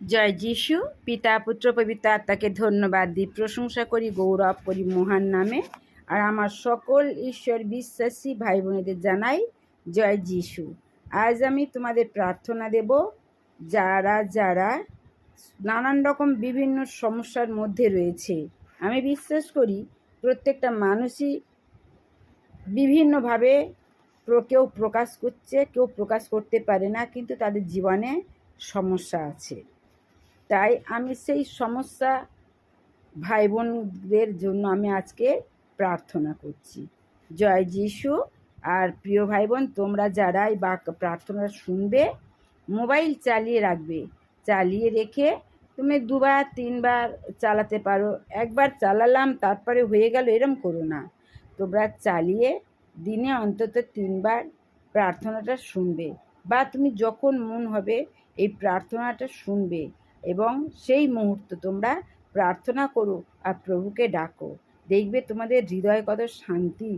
জয় যিশু, পিতা, পুত্র, পবিত্র আত্মাকে ধন্যবাদ দিই, প্রশংসা করি, গৌরব করি মহান নামে। আর আমার সকল ঈশ্বর বিশ্বাসী ভাই বোনেদের জানাই জয় যিশু। আজ আমি তোমাদের প্রার্থনা দেব, যারা যারা নানান রকম বিভিন্ন সমস্যার মধ্যে রয়েছে, আমি বিশ্বাস করি প্রত্যেকটা মানুষই বিভিন্নভাবে কেউ প্রকাশ করছে, কেউ প্রকাশ করতে পারে না, কিন্তু তাদের জীবনে সমস্যা আছে। তাই আমি সেই সমস্যা ভাই বোনদের জন্য আমি আজকে প্রার্থনা করছি। জয় যিশু। আর প্রিয় ভাই বোন তোমরা যারাই বা প্রার্থনা শুনবে, মোবাইল চালিয়ে রাখবে। চালিয়ে রেখে তুমি দুবার, তিনবার চালাতে পারো। একবার চালালাম, তারপরে হয়ে গেল, এরম করো না। তোমরা চালিয়ে দিনে অন্তত তিনবার প্রার্থনাটা শুনবে। বা তুমি যখন মন হবে, এই প্রার্থনাটা শুনবে। এবং সেই মুহূর্ত তোমরা প্রার্থনা করো আর প্রভুকে ডাকো। দেখবে তোমাদের হৃদয় কত শান্তি,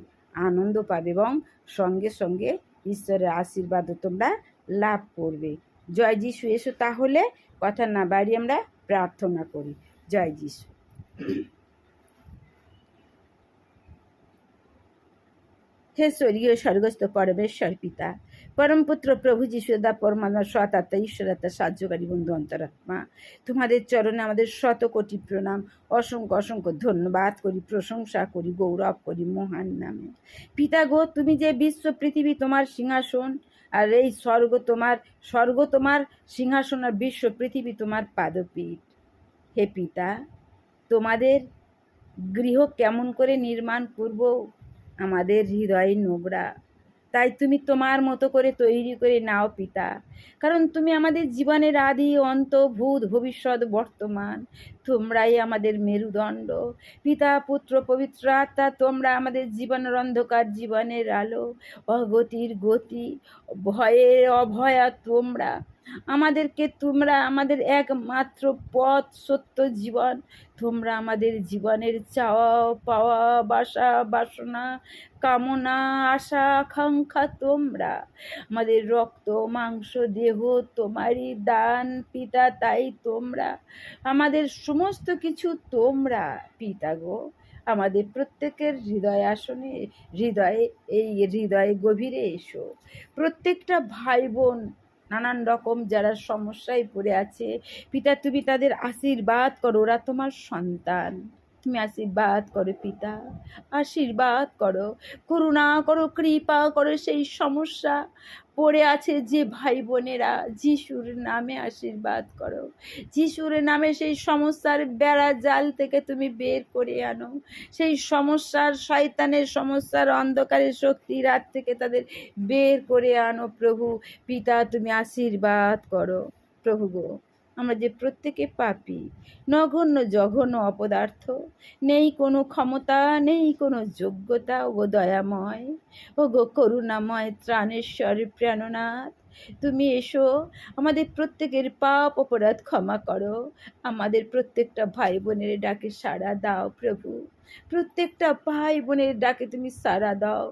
আনন্দ পাবে এবং সঙ্গে সঙ্গে ঈশ্বরের আশীর্বাদও তোমরা লাভ করবে। জয় যিশু, এসো তাহলে। কথা না বাড়ি আমরা প্রার্থনা করি। জয় যিশু। হে স্বর্গীয়, স্বর্গস্থ, পরমেশ্বর পিতা পরম পুত্র প্রভু যিশুদা পরমাত্মা সতাত্মা ঈশ্বরাত্মা সাহায্যকারী বন্ধু, অন্তরাত্মা। তোমাদের চরণে আমাদের শত কোটি প্রণাম। অসংখ্য অসংখ্য ধন্যবাদ করি, প্রশংসা করি, গৌরব করি মহান নামে। পিতা গো, তুমি যে বিশ্ব পৃথিবী, তোমার সিংহাসন, আর এই স্বর্গ তোমার স্বর্গ তোমার সিংহাসন আর বিশ্ব পৃথিবী তোমার পাদপীঠ। হে পিতা, তোমাদের গৃহ কেমন করে নির্মাণ করব? আমাদের হৃদয় নোংরা। তাই তুমি তোমার মতো করে তৈরি করে নাও পিতা। কারণ তুমি আমাদের জীবনের আদি অন্ত ভূত ভবিষ্যৎ, বর্তমান। তোমরাই আমাদের মেরুদণ্ড। পিতা, পুত্র, পবিত্র আত্মা, তোমরা আমাদের জীবনের অন্ধকার, জীবনের আলো, অগতির গতি, ভয়ের অভয়া তোমরা। আমাদেরকে তোমরা আমাদের একমাত্র পথ, সত্য জীবন। তোমরা আমাদের জীবনের চাওয়া, পাওয়া, বাসা, বাসনা, কামনা, আশা, আকাঙ্ক্ষা তোমরা। আমাদের রক্ত, মাংস, দেহ, তোমারই দান, পিতা তাই তোমরা। আমাদের সমস্ত কিছু তোমরা, পিতা গো। আমাদের প্রত্যেকের হৃদয় আসনে, হৃদয়ে, এই হৃদয়ে গভীরে এসো। প্রত্যেকটা ভাই বোন নানান রকম যারা সমস্যায় পড়ে আছে পিতা তুমি তাদের আশীর্বাদ করো ওরা তোমার সন্তান। তুমি আশীর্বাদ করো পিতা। আশীর্বাদ করো, করুণা করো, কৃপা করো সেই সমস্যা। পড়ে আছে যে ভাই বোনেরা যিশুর নামে আশীর্বাদ করো। যিশুর নামে সেই সমস্যার বেড়া জাল থেকে তুমি বের করে আনো। সেই সমস্যার, শয়তানের সমস্যার, অন্ধকারের শক্তি রাত থেকে তাদের বের করে আনো। প্রভু, পিতা, তুমি আশীর্বাদ করো। প্রভু গো। আমরা যে প্রত্যেকে পাপি। নগণ্য, জঘন্য অপদার্থ। নেই কোনো ক্ষমতা, নেই কোনো যোগ্যতা ও দয়াময় ও গো করুণাময় ত্রাণেশ্বর প্রাণনাথ। তুমি এসো, আমাদের প্রত্যেকের পাপ অপরাধ ক্ষমা করো। আমাদের প্রত্যেকটা ভাই বোনের ডাকে সাড়া দাও প্রভু। প্রত্যেকটা ভাই বোনের ডাকে তুমি সাড়া দাও।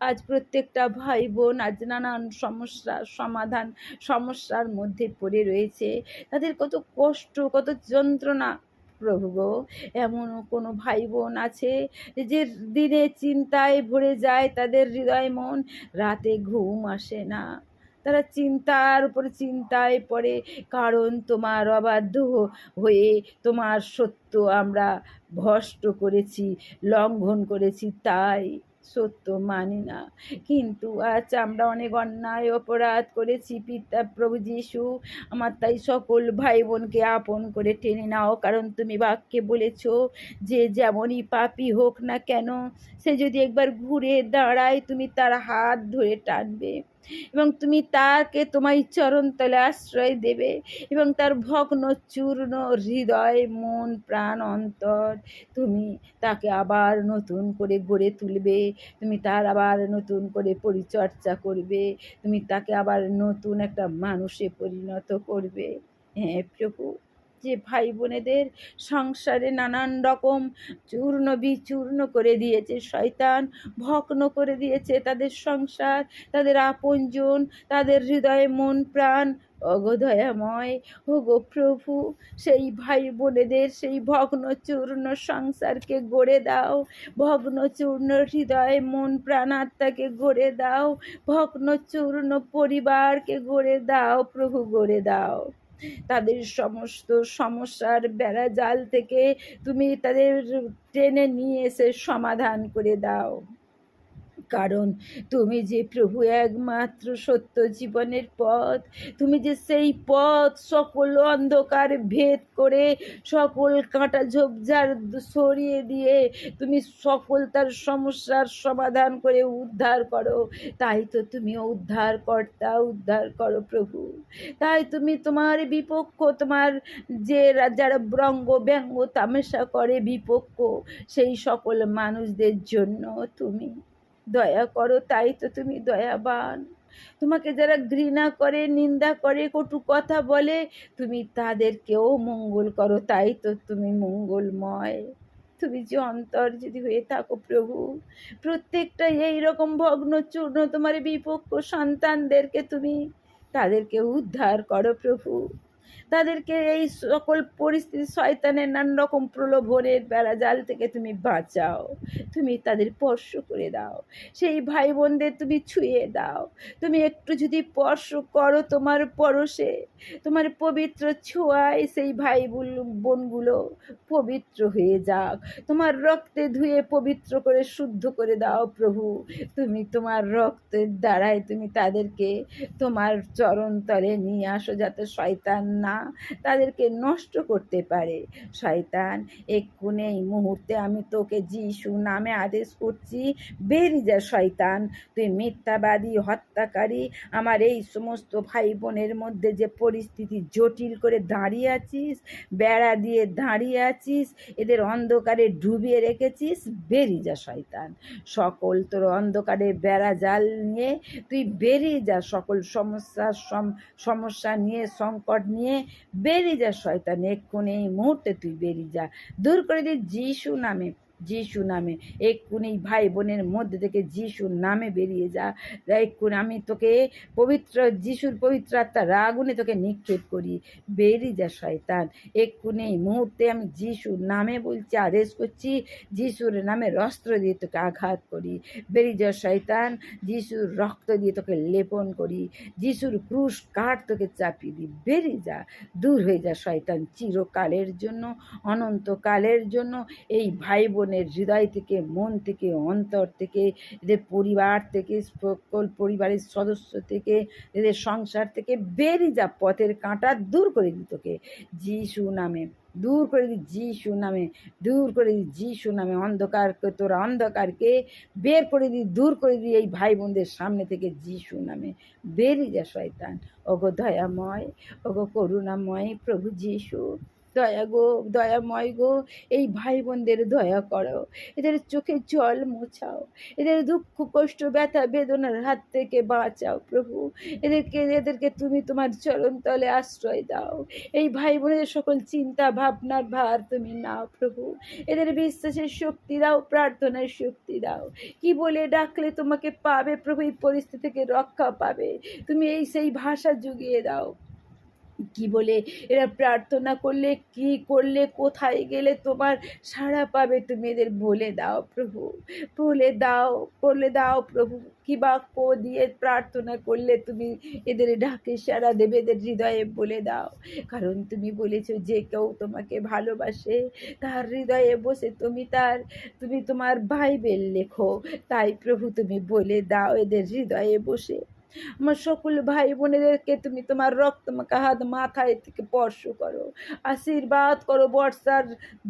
আজ প্রত্যেকটা ভাই বোন আজ নানান সমস্যা, সমাধান, সমস্যার মধ্যে পড়ে রয়েছে। তাদের কত কষ্ট, কত যন্ত্রণা। প্রভু গো এমনও কোনো ভাই বোন আছে যে দিনে চিন্তায় ভরে যায় তাদের হৃদয় মন, রাতে ঘুম আসে না। তারা চিন্তার উপরে চিন্তায় পড়ে। কারণ তোমার অবাধ্য হয়ে তোমার সত্য আমরা ভষ্ট করেছি, লঙ্ঘন করেছি, তাই সত্য মানি না। কিন্তু আজ আমরা অনেক অন্যায় অপরাধ করেছি, পিতা প্রভু যিশু। আমার তাই সকল ভাই বোনকে আপন করে টেনে নাও, কারণ তুমি বাক্যে বলেছ যে যেমনই পাপি হোক না কেন, সে যদি একবার ঘুরে দাঁড়ায়, তুমি তার হাত ধরে টানবে। এবং তুমি তাকে তোমার চরণতলে আশ্রয় দেবে এবং তার ভগ্ন, চূর্ণ হৃদয়, মন, প্রাণ, অন্তর তুমি তাকে আবার নতুন করে গড়ে তুলবে। তুমি তার আবার নতুন করে পরিচর্যা করবে। তুমি তাকে আবার নতুন একটা মানুষে পরিণত করবে। হ্যাঁ প্রভু যে ভাই বোনেদের সংসারে নানান রকম চূর্ণ বিচূর্ণ করে দিয়েছে, শয়তান ভগ্ন করে দিয়েছে তাদের সংসার, তাদের আপনজন, তাদের হৃদয়ে মন, প্রাণ। অগদয়াময় গো প্রভু, সেই ভাই বোনেদের সেই ভগ্ন চূর্ণ সংসারকে গড়ে দাও। ভগ্ন চূর্ণ হৃদয় মন, প্রাণ, আত্মাকে গড়ে দাও। ভগ্ন চূর্ণ পরিবারকে গড়ে দাও, প্রভু গড়ে দাও। তাদের সমস্ত সমস্যার বেড়া জাল থেকে তুমি তাদের টেনে নিয়ে এসে সমাধান করে দাও। কারণ তুমি যে প্রভু একমাত্র সত্য জীবনের পথ, তুমি যে সেই পথ সকল অন্ধকার ভেদ করে সকল কাঁটা ঝোপঝাড় সরিয়ে দিয়ে তুমি সকল তার সমস্যার সমাধান করে উদ্ধার করো, তাই তো তুমি উদ্ধার কর্তা উদ্ধার করো প্রভু। তাই তুমি তোমার বিপক্ষ, তোমার যে যারা ব্রঙ্গ ব্যঙ্গ তামেশা করে বিপক্ষ, সেই সকল মানুষদের জন্য তুমি দয়া করো, তাই তো তুমি দয়াবান। তোমাকে যারা ঘৃণা করে, নিন্দা করে, কটু কথা বলে, তুমি তাদেরকেও মঙ্গল করো, তাই তো তুমি মঙ্গলময়। তুমি যে অন্তর যদি হয়ে থাকো প্রভু, প্রত্যেকটা এই রকম ভগ্ন চূর্ণ তোমার বিপক্ষ সন্তানদেরকে তুমি তাদেরকে উদ্ধার করো প্রভু। তাদেরকে এই সকল পরিস্থিতি শয়তানের নানা রকম প্রলোভনের বেড়াজাল থেকে তুমি বাঁচাও, তুমি তাদের স্পর্শ করে দাও, সেই ভাই বোনদের তুমি ছুঁয়ে দাও, তুমি একটু যদি স্পর্শ করো তোমার পরশে, তোমার পবিত্র ছোঁয়ায় সেই ভাই বোন- বোনগুলো পবিত্র হয়ে যাক, তোমার রক্তে ধুয়ে পবিত্র করে শুদ্ধ করে দাও প্রভু, তুমি তোমার রক্তের দ্বারাই তুমি তাদেরকে তোমার চরণ তলে নিয়ে আসো যাতে শয়তান না তাদেরকে নষ্ট করতে পারে। শয়তান এক্ষুনি এই মুহূর্তে আমি তোকে যিশু নামে আদেশ করছি বেরিয়ে যা শয়তান, তুই মিথ্যাবাদী, হত্যাকারী, আমার এই সমস্ত ভাই বোনের মধ্যে যে পরিস্থিতি জটিল করে দাঁড়িয়ে আছিস, বেড়া দিয়ে দাঁড়িয়ে আছিস, এদের অন্ধকারে ডুবিয়ে রেখেছিস বেরিয়ে যা শয়তান। সকল তোর অন্ধকারে বেড়া জাল নিয়ে, তুই বেরিয়ে যা সকল সমস্যা সম- সমস্যা নিয়ে, সংকট নিয়ে বেরিয়ে যা শয়তানে এক্ষুনি এই মুহূর্তে তুই বেরিয়ে যা। দূর করে দে যিশু নামে। যিশু নামে। এক্ষুনি ভাই বোনের মধ্যে থেকে যিশুর নামে বেরিয়ে যা। এক্ষুনি আমি তোকে পবিত্র, যিশুর পবিত্র আত্মার আগুনে তোকে নিক্ষেপ করি। বেরিয়ে যা, শয়তান। এক্ষুনি এই মুহূর্তে আমি যিশুর নামে বলছি, আদেশ করছি, যিশুর নামে রস্ত্র দিয়ে তোকে আঘাত করি। বেরিয়ে যা, শয়তান। যিশুর রক্ত দিয়ে তোকে লেপন করি। যিশুর ক্রুশ কাঠ তোকে চাপিয়ে দিই। বেরিয়ে যা, দূর হয়ে যা, শয়তান। চিরকালের জন্য, অনন্তকালের জন্য এই ভাই বোনের হৃদয় থেকে, মন থেকে, অন্তর থেকে, এদের পরিবার থেকে, সকল পরিবারের সদস্য থেকে, এদের সংসার থেকে বেরিয়ে যা পথের কাঁটা দূর করে দিই তোকে। যিশু নামে, দূর করে দিই যিশু নামে, দূর করে দিই যিশু নামে অন্ধকারকে তোরা অন্ধকারকে বের করে দিই, দূর করে দিই এই ভাই বোনদের সামনে থেকে যিশু নামে। বেরিয়ে যা শয়তান, ওগো দয়াময়, ওগো করুণাময় প্রভু যিশু। দয়া গো, দয়াময় গো, এই ভাই বোনদের দয়া করো। এদের চোখে জল মোছাও, এদের দুঃখ, কষ্ট, ব্যথা, বেদনার হাত থেকে বাঁচাও প্রভু। এদেরকে এদেরকে তুমি তোমার চরণ তলে আশ্রয় দাও। এই ভাই বোনের সকল চিন্তা, ভাবনার ভার তুমি নাও প্রভু। এদের বিশ্বাসের শক্তি দাও, প্রার্থনার শক্তি দাও। কি বলে ডাকলে তোমাকে পাবে প্রভু, এই পরিস্থিতি থেকে রক্ষা পাবে। তুমি এই সেই ভাষা জুগিয়ে দাও। কি বলে, এরা প্রার্থনা করলে, কি করলে, কোথায় গেলে তোমার সাড়া পাবে, তুমি এদের বলে দাও প্রভু, বলে দাও বলে দাও প্রভু। কি বাক্য দিয়ে প্রার্থনা করলে তুমি এদের ডাকে সাড়া দেবে, এদের হৃদয়ে বলে দাও। কারণ তুমি বলেছ যে কেউ তোমাকে ভালোবাসে, তার হৃদয়ে বসে তুমি তার, তুমি তোমার বাইবেল লেখো। তাই প্রভু তুমি বলে দাও এদের হৃদয়ে বসে। আমার সকল ভাই বোনেদেরকে তুমি তোমার রক্ত হাত মাথায় থেকে স্পর্শ করো। আশীর্বাদ করো বর্ষার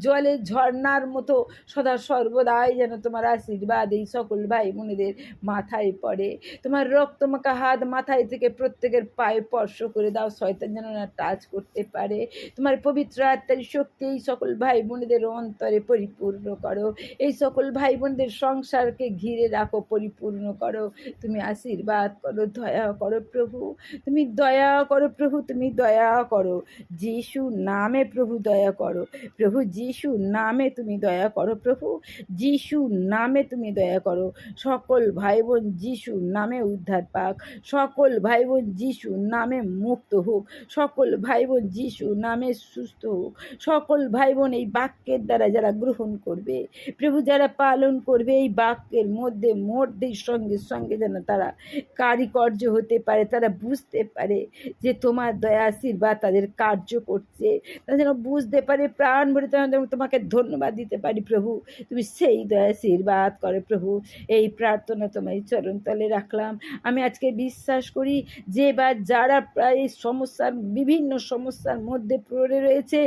জলে ঝর্ণার মতো সদা সর্বদাই যেন তোমার আশীর্বাদ এই সকল ভাই বোনেদের মাথায় পড়ে। তোমার রক্ত হাত মাথায় থেকে প্রত্যেকের পায়ে স্পর্শ করে দাও, শয়তান যেন না টাচ করতে পারে। তোমার পবিত্র আত্মার শক্তি এই সকল ভাই বোনেদের অন্তরে পরিপূর্ণ করো। এই সকল ভাই বোনদের সংসারকে ঘিরে রাখো, পরিপূর্ণ করো। তুমি আশীর্বাদ করো দয়া করো প্রভু, তুমি দয়া করো প্রভু, তুমি দয়া করো। যিশু নামে প্রভু দয়া করো। প্রভু, যিশু নামে তুমি দয়া করো প্রভু। যিশু নামে তুমি দয়া করো। সকল ভাই বোন যিশু নামে উদ্ধার পাক। সকল ভাই বোন যিশু নামে মুক্ত হোক। সকল ভাই বোন যিশু নামে সুস্থ হোক। সকল ভাই বোন এই বাক্যের দ্বারা যারা গ্রহণ করবে, প্রভু যারা পালন করবে, এই বাক্যের মধ্যে মধ্যেই সঙ্গে সঙ্গে যেন তারা কারিকর্য হতে পারে, তারা বুঝতে পারে যে তোমার দয়া আশীর্বাদ তাদের কার্য করছে। তারা যেন বুঝতে পারে, প্রাণ ভরে তোমাকে ধন্যবাদ দিতে পারি, প্রভু। তুমি সেই দয়া আশীর্বাদ করে, প্রভু। এই প্রার্থনা তোমার চরণ তলে রাখলাম। আমি আজকে বিশ্বাস করি, যে বা যারা প্রায় সমস্যার, বিভিন্ন সমস্যার মধ্যে পড়ে রয়েছে,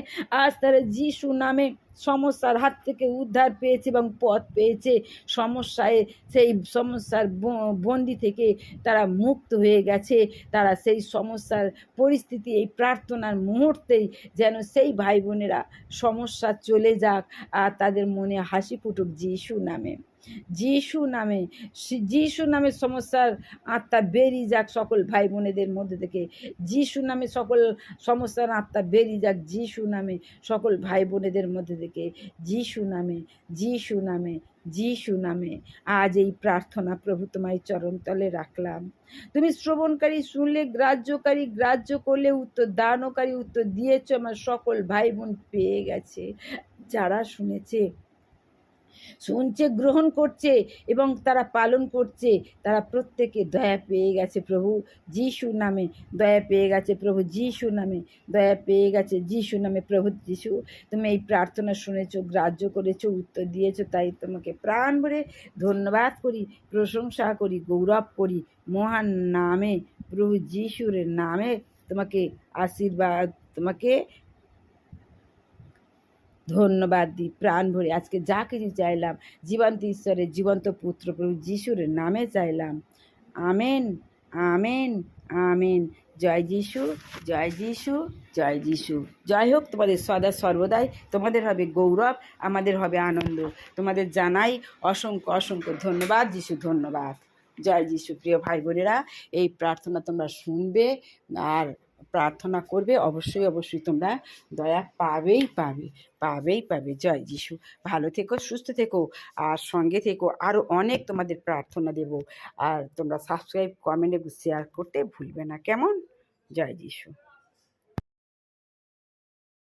আজ তারা যিশু নামে সমস্যার হাত থেকে উদ্ধার পেয়েছে এবং পথ পেয়েছে। সমস্যায় সেই সমস্যার বন্দি থেকে তারা মুক্ত হয়ে গেছে। তারা সেই সমস্যার পরিস্থিতি, এই প্রার্থনার মুহূর্তেই যেন সেই ভাই বোনেরা সমস্যা চলে যাক আর তাদের মনে হাসি ফুটুক যিশু নামে। যিশু নামে যিশু নামে সমস্যার আত্মা বেরিয়ে যাক সকল ভাই বোনেদের মধ্যে থেকে। যিশু নামে সকল সমস্যার আত্মা বেরিয়ে যাক যিশু নামে সকল ভাই বোনেদের মধ্যে থেকে। যিশু নামে যিশু নামে যিশু নামে। আজ এই প্রার্থনা প্রভু তোমায় চরণতলে রাখলাম। তুমি শ্রবণকারী শুনলে, গ্রাহ্যকারী গ্রাহ্য করলে, উত্তর দানকারী উত্তর দিয়েছ, আমার সকল ভাই বোন পেয়ে গেছে। যারা শুনেছে শুনছে, গ্রহণ করছে এবং তারা পালন করছে। তারা প্রত্যেকে দয়া পেয়ে গেছে প্রভু। যিশু নামে দয়া পেয়ে গেছে প্রভু। যিশু নামে দয়া পেয়ে গেছে। যিশু নামে প্রভু যিশু। তুমি এই প্রার্থনা শুনেছো, গ্রাহ্য করেছ, উত্তর দিয়েছ, তাই তোমাকে প্রাণ ভরে ধন্যবাদ করি, প্রশংসা করি, গৌরব করি। মহান নামে প্রভু যিশুর নামে তোমাকে আশীর্বাদ, তোমাকে ধন্যবাদ দিই প্রাণ ভরে। আজকে যা কিছু চাইলাম, জীবন্ত ঈশ্বরের জীবন্ত পুত্র প্রভু যিশুর নামে চাইলাম। Amen amen amen. জয় যিশু জয় যিশু জয় যিশু। জয় হোক, তোমাদের সদা সর্বদাই। তোমাদের হবে গৌরব, আমাদের হবে আনন্দ। তোমাদের জানাই অসংখ্য অসংখ্য ধন্যবাদ। যিশু, ধন্যবাদ। জয় যিশু, প্রিয় ভাই বোনেরা, এই প্রার্থনা তোমরা শুনবে, আর প্রার্থনা করবে, অবশ্যই অবশ্যই তোমরা দয়া পাবেই পাবে পাবেই পাবে। জয় যিশু। ভালো থেকো, সুস্থ থেকো, আর সঙ্গে থেকো। আরও অনেক তোমাদের প্রার্থনা দেব। আর তোমরা সাবস্ক্রাইব কমেন্ট শেয়ার করতে ভুলবে না। কেমন? জয় যিশু।